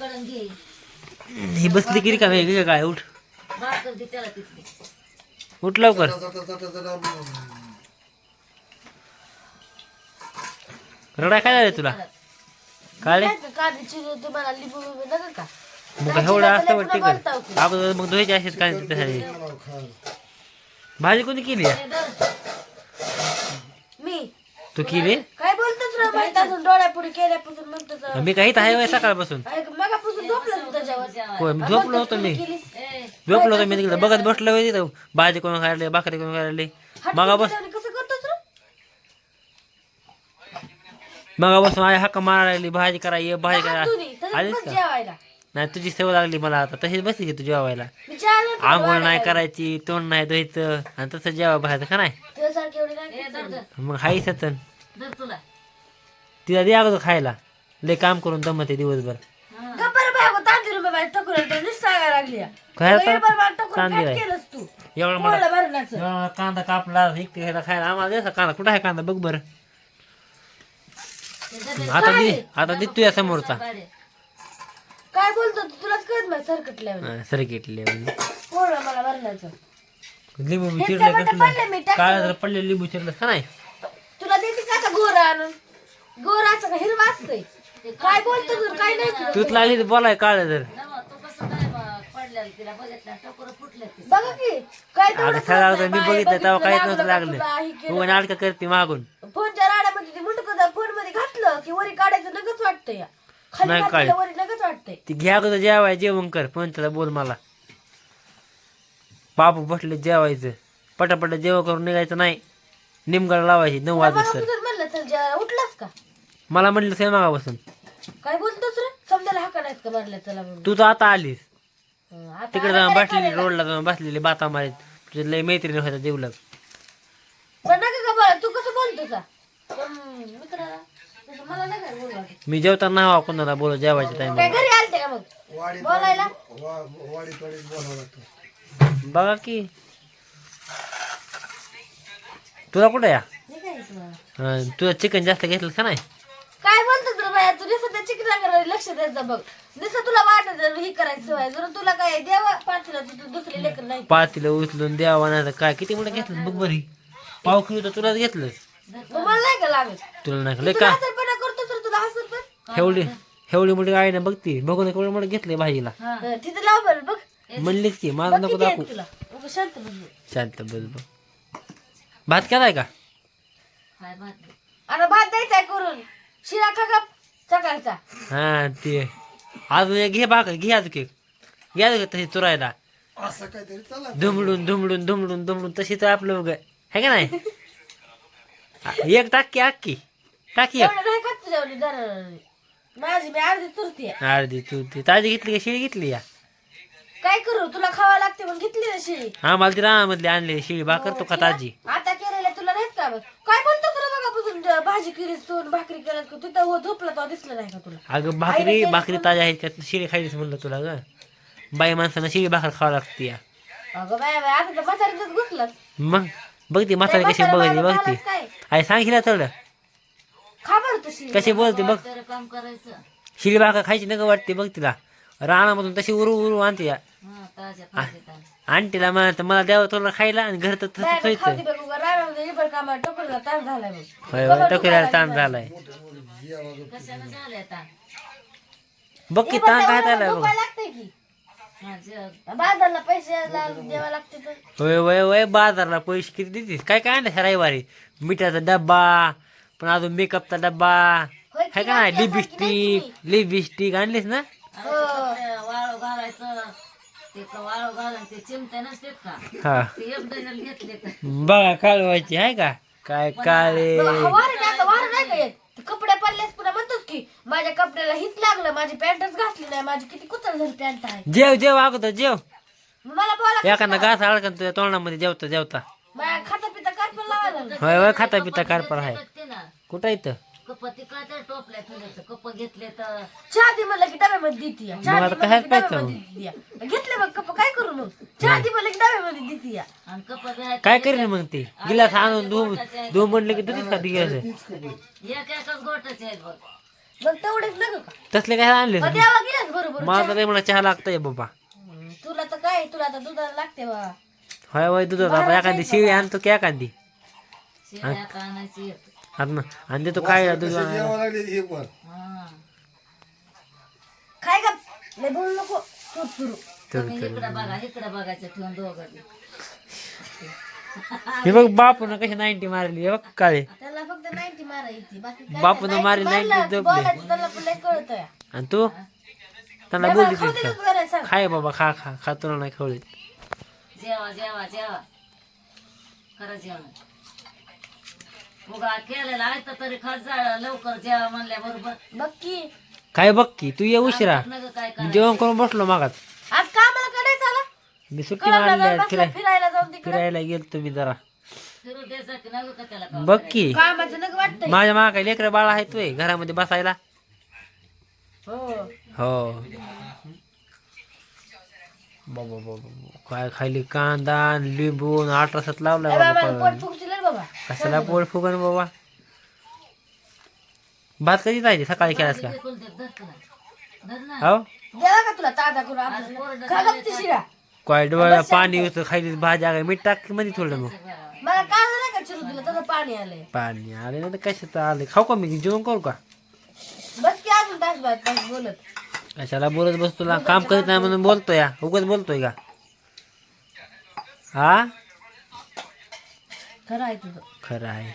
कडन घे. ही बसली की रिकामी आहे का काय? उठ. भाकर दे त्याला तिथली उठ लवकर. रडाय काय झालं तुला? काय रे? कांदे चिरून तुम्हाला लिंबू बिंबू नका का? मग एवढं असतं वाटतं तिकड अगोदर मग धुवायचे असेच काय त्यासाठी भाजी कोणी केली आहे? मी. तू केली? काय माहीत अजून डोळ्यापुढे केल्यापासून मी काही आहे होय सकाळपासून. मगापासून झोपलं तू त्याच्यावर. होय मी झोपलो होतो मी. केलीस. झोपलो होतो मी तिकडे. बघत बसलो होतो तिथं. भाजी कोण खायला भाकरी कोण खायला मगा बस हात कसं करतोस रे? मगा बसून आई हक्का मारायला लागली भाजी करा ये भाजी करा. तसंच आलीस बस का? जेवायला. नाही तुझी सवय लागली मला आता. तशीच बसली की तू जेवायला. मी जेवायला आंघोळ नाही करायची तोंड नाही धुवायचं. आणि तसं जेवा बाहेर का नाही? तुझ्यासारखी एवढी मग हाई सतन. धर तुला. तिला दे अगोदर खायला. लय काम करून दमते दिवसभर. गप्पर बाय लागली काय आता? तांदूळ आहे. केलंस तू. एवढा एवढा कांदा कापला इकडे ह्याला खायला. आम्हाला द्यायचा कांदा. कुठं आहे कांदा? बघ बरं. ते. आता दे आता दे तुझ्या समोरचा. बारे. काय बोलतो तू? तुलाच कळत नाही सरकटल्या सरकीटले मला लिंबू बी चिरलं टमाटर पडले मी कसलं टाकलं. काळा जर पडले लिंबू चिरलं का नाही? तुला देते का आता गोर आणून? हिरवा असतंय? काय बोलतो तू काय नाही? तूच लागली तर बोलाय काळ जर. नवा, तू कसं काय बा- पडलेलं तिला बघितलं टकोरं फुटलं ते बघा की काय तेवढं आता खरं कळत मी बघितलं तेव्हा काहीच नव्हतं तुला हे लागलं केलं. तू नाटक करते मागून. फोनच्या राड्यामध्ये ते मुंडक फोनमध्ये घातलं की वरी काढायचं लगेच वाटतंय या. खाली नाही काढत. वरी लगेच वाटतंय. ती घ्या अगोदर जेवाय जेवण कर. पण त्याला बोल मला. बापू बसले जेवायचं. पटापट जेवण करून निघायचं नाही. निमगड लावायची नऊ वाजता तुझं म्हणलं चल जेवायला. उठलास का? मला म्हणलं से मागापासून. काय बोलतोस रे? समजायला हाका नाहीत का मारल्या? चला म्हणून तू तर आता आलीस. हं, आता तिकडे जाऊन काय बसलेली करायला? रोडला जाऊन बसलेली बाता मारीत. तुझे लय मैत्रिणी होत्या देवलग. पण नका का बरं तू कसं बोलतो का पण मित्राला तसं मला नाही काय बोलू वाटत. मी जेवताना हवा कोणाला बोल जेवायच्या काय टाइम घरी आलते का मग? बोलायला? बघा की. तुला कुठे या? हे काय तुम्हाला? अं, तुला चिकन जास्त घेतलं का नाही? काय बोलतोस रे बाया? तुझ्या सध्या चिकनाकडे लक्ष द्यायचं बघ. नुसतं तुला वाटत हे करायचं आहे जर तुला काय देवा पाठीला तू तू दुसरे लेकर नाही. पातीला उचलून द्यावा नाही तर काय? किती मोठं घेतलं बघ बरी. पाव किलो तर तुलाच घेतलंच मग मला नाही का लागत? तुला नाही लय का? हसरपणा करतोस रे तुला हसरपण? एवढी एवढी मोठी गाडी ना बघती बघून केवढं मोठं घेतलंय भाजीला. तिथं लाव बरं बघ. म्हणलीच की माझं बघ नको किती आहेत दाखवू. तुला. उगा शांत बस बघ. शांत बस बघ. भात केलाय का? काय भात अरे भात द्यायचा करून. शिरा खा सकाळचा. हा ते. अजून एक घे भाकर घे अजून एक. घे अजून एक तशी चुरायला. धुमडून धुमडून धुमडून धुमडून तशी तर आपलं उग. आहे का नाही? आ, एक टाकी अक्की टाकी एक. एवढं नाही खात तुझ्या जरा. माझी मी अर्धी चुरती. अर्धी तू ती ताजी घेतली का शिळी घेतली या? काय करू तुला खावा लागते मग घेतली ना शिळी. आम्हाला ती रानामधली आणलेली शिळी भाकर तो का ताजी आता केलेल्या तुला नाहीत का बघ काय बोलतो तुला बघापासून ज- भाजी भाकरी केल्यास का तिथं हो झोपला तो दिसलं नाही का तुला? अगं भाकरी भाकरी ताजी आहेत का? शिळी खायलीच म्हणलं तुला ग. बाई माणसानं शिळी भाकर खावं लागते या. अगं बाय बाय आता तर म्हातारीतच घुसलास. मग? बघ ती म्हातारी कशी बघती बाळाला बघ ती झालंच काय? आई सांगितलं थोडं खा बरं तू शिळी कशी बोलते बघ. तर काम करायचं. शिळी भाकर खायची नका वाटते बघ तिला. रानामधून तशी उरू उरू आणते या. हा ताज्या ताज्या. आंटीला म्हणत मला द्यावं तुला खायला आणि घर तर तसं बाय बाय, खाऊ खायचं दे बघ उगा रानामध्ये इबड कामा टोकरीला ताण झालाय बघ होय होय टोकरीला ताण झालाय. कशानं झाले आता बघ की ताण काय झालाय बघ. झोपायला लागतंय की. हा जग बाजारला पैसे ला- द्यावा लागते तर. होय होय बाजारला पैसे किती देतीस? काय काय आणलं रविवारी? मिठाचा डब्बा पण अजून मेकअपचा डब्बा. होय की आहे का नाही? लिपस्टिक लिपस्टिक आणलीस ना अरे ते वाळू घालायचं ते का वाळू घालून ते चिमटे नसतात का? हा. ते एक डझन घेतले तर. बघा कालवायची आहे का? काय काळे. वारं नाही आता वारं नाही का येत ते कपडे पडलेस पुन्हा म्हणतोस की माझ्या कपड्याला हीच लागलं माझी पॅन्टच घातली नाही माझी किती कुचल झाली पॅन्ट आहे. जेव जेव अगोदर जेव. मग मला बोला एखादा घास अडकन तुझ्या तोंडामध्ये जेवता जेवता. माझ्या खाता पिता काय पण लावायला लागलं. होय होय खाता पिता कारपर आहे ते ना कुठं इथं? कप ते काय तर टोपल्या तुझ्या कप घेतले तर चहा दे म्हणलं की डब्यामध्ये देते या. चहा मग दे आता म्हणलं की काय डब्यामध्ये देते या. घेतले मग कप काय करू मग? चहा दे म्हणलं की डब्यामध्ये देते या. आणि कप घ्यायचे काय करेल मग ते? गिलास आणून धुवून धुवून म्हणलं की तुझीच का ती गिलास एक एकच गोटाचे आहेत बघ. मग तेवढेच नका का? तसले काय आणले मग द्यावा गेलाच बरोबर मला तर मला चहा लागतंय बाबा. हम्म, तुला तर काय तुला तर दुधाला लागते बा. होय होय दुधात एखादी शिळी आणतो की एखादी? शेळ्या येत आणि मग- आणि देतो काय दूध हा काय का लय बोलू नको. तू सुरू. तुम्ही इकडे बघा इकडे बघायचं ठेवून दोघं बी. हे बघ बापून कशी नाईन्टी मारली हे बघ काळे. त्याला फक्त नाईन्टी मारायची बाकी काय बापूनं नाही. मारी 90 90 मारलं की जपली. बोलायचं त्याला पण लय कळतंय. आणि तू? त्यांना बोलली खाऊ दे का सांग. खाय बाबा खा खा. खा तुला नाही खवळीत जेवा जेवा जेवा. खरं जेवण उगा केलेला आहे तर तरी खास जा लवकर जेवा म्हणल्या बरोबर बघ की काय बघ की तू ये उशिरा. नग काय मी करायचं? जेवण करून बसलो मागात. आज कामाला कडे झाला? मी सुट्टी मारली फिराय फिरायला जाऊन तिकडे. फिरायला गेलो तुम्ही जरा. फिरू द्यायचं की नग का त्याला काम बघ की कामाचं नग वाटतंय. माझ्या मागा काय लेकरं बाळा आहेत तुय घरामध्ये बसायला. हो. हो. बाबा बाबा काय खाली कांदा आणि लिंबू आणि बाबा बाबा. पोट फुगची लय बाबा. कशाला पोट फुगन बाबा? भात कधी जायचे? सकाळी केलास का हो? देवा का तुला ताजा करून आपल्याला का गप्ती शिरा. काय डोळ्याला पाणी होतं खाली भाज्या काय मीठ टाकमध्ये थोडं मग. मला काय नाही का चिरू दिलं तसं पाणी आलंय. पाणी आले ना तर कशाचं आले खाऊ का मी? जेवण करू का? बस की अजून तास बाद तास बोलत. कशाला बोलत बस तुला? काम करत नाही म्हणून बोलतोय या उगाच बोलतोय का? हा? खरं आहे तुझं. खरं आहे.